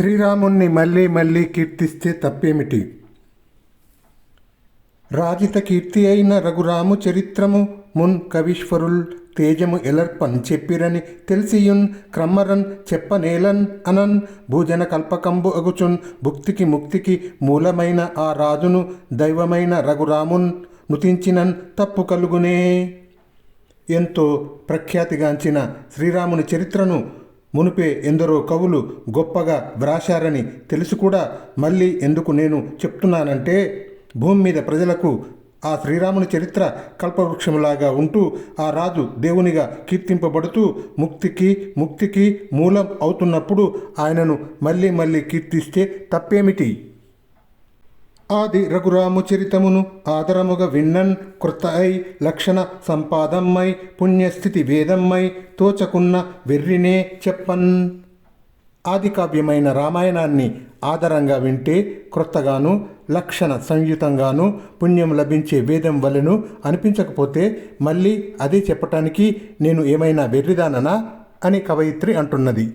శ్రీరాముణ్ణి మళ్ళీ మళ్ళీ కీర్తిస్తే తప్పేమిటి? రాజిత కీర్తి అయిన రఘురాము చరిత్రము మున్ కవీశ్వరుల్ తేజము ఎలర్పన్ చెప్పిరని తెలిసియున్ క్రమ్మరన్ చెప్పనేలన్ అనన్ భూజన కల్పకంబు అగుచున్ భుక్తికి ముక్తికి మూలమైన ఆ రాజును దైవమైన రఘురామున్ నుతించినన్ తప్పు కలుగునే. ఎంతో ప్రఖ్యాతిగాంచిన శ్రీరాముని చరిత్రను మునిపే ఎందరో కవులు గొప్పగా వ్రాశారని తెలిసి కూడా. మళ్ళీ ఎందుకు నేను చెప్తున్నానంటే భూమి మీద ప్రజలకు ఆ శ్రీరాముని చరిత్ర కల్పవృక్షములాగా ఉంటూ ఆ రాజు దేవునిగా కీర్తింపబడుతూ ముక్తికి ముక్తికి మూలం అవుతున్నప్పుడు ఆయనను మళ్ళీ మళ్ళీ కీర్తిస్తే తప్పేమిటి? ఆది రఘురాము చరితమును ఆదరముగ విన్నన్ కృత అయి లక్షణ సంపాదమ్మై పుణ్యస్థితి వేదమ్మై తోచకున్న వెర్రినే చెప్పన్. ఆది కావ్యమైన రామాయణాన్ని ఆధారంగా వింటే క్రొత్తగాను లక్షణ సంయుతంగాను పుణ్యం లభించే వేదం వలెను అనిపించకపోతే మళ్ళీ అదే చెప్పటానికి నేను ఏమైనా వెర్రిదాననా అని కవయిత్రి అంటున్నది.